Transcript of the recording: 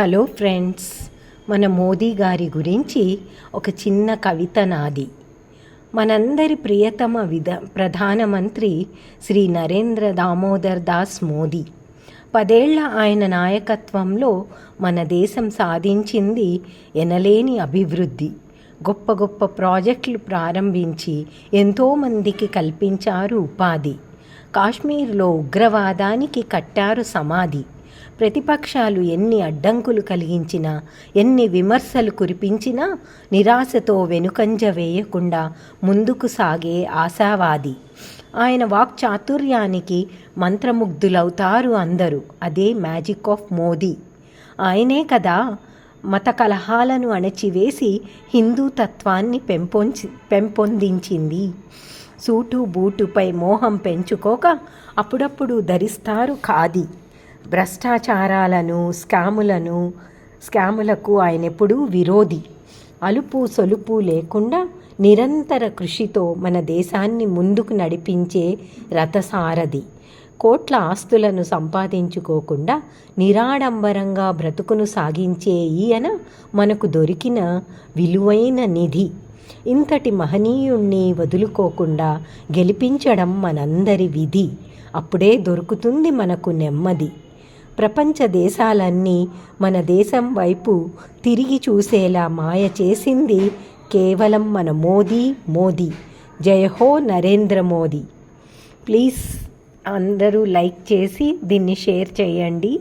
Hello friends మన మోదీ గారి గురించి ఒక చిన్న కవిత నాది. మనందరి ప్రియతమ విధ ప్రధానమంత్రి శ్రీ నరేంద్ర దామోదర్ దాస్ మోదీ. పదేళ్ళ ఆయన నాయకత్వంలో మన దేశం సాధించింది ఎనలేని అభివృద్ధి. గొప్ప గొప్ప ప్రాజెక్టులు ప్రారంభించి ఎంతోమందికి కల్పించారు ఉపాధి. కాశ్మీర్లో ఉగ్రవాదానికి కట్టారు సమాధి. ప్రతిపక్షాలు ఎన్ని అడ్డంకులు కలిగించినా ఎన్ని విమర్శలు కురిపించినా నిరాశతో వెనుకంజ వేయకుండా ముందుకు సాగే ఆశావాది. ఆయన వాక్చాతుర్యానికి మంత్రముగ్ధులవుతారు అందరూ. అదే మ్యాజిక్ ఆఫ్ మోదీ. ఆయనే కదా మత కలహాలను అణచివేసి హిందూ తత్వాన్ని పెంపొంచి పెంపొందించింది. సూటు బూటుపై మోహం పెంచుకోక అప్పుడప్పుడు ధరిస్తారు ఖాదీ. భ్రష్టాచారాలను స్కాములను స్కాములకు ఆయన ఎప్పుడూ విరోధి. అలుపు సొలుపు లేకుండా నిరంతర కృషితో మన దేశాన్ని ముందుకు నడిపించే రథసారథి. కోట్ల ఆస్తులను సంపాదించుకోకుండా నిరాడంబరంగా బ్రతుకును సాగించే ఈయన మనకు దొరికిన విలువైన నిధి. ఇంతటి మహనీయుణ్ణి వదులుకోకుండా గెలిపించడం మనందరి విధి. అప్పుడే దొరుకుతుంది మనకు నెమ్మది. ప్రపంచ దేశాలన్నీ మన దేశం వైపు తిరిగి చూసేలా మాయ చేసింది కేవలం మన మోదీ మోదీ. జయ హో నరేంద్ర మోదీ. ప్లీజ్ అందరూ లైక్ చేసి దీన్ని షేర్ చేయండి.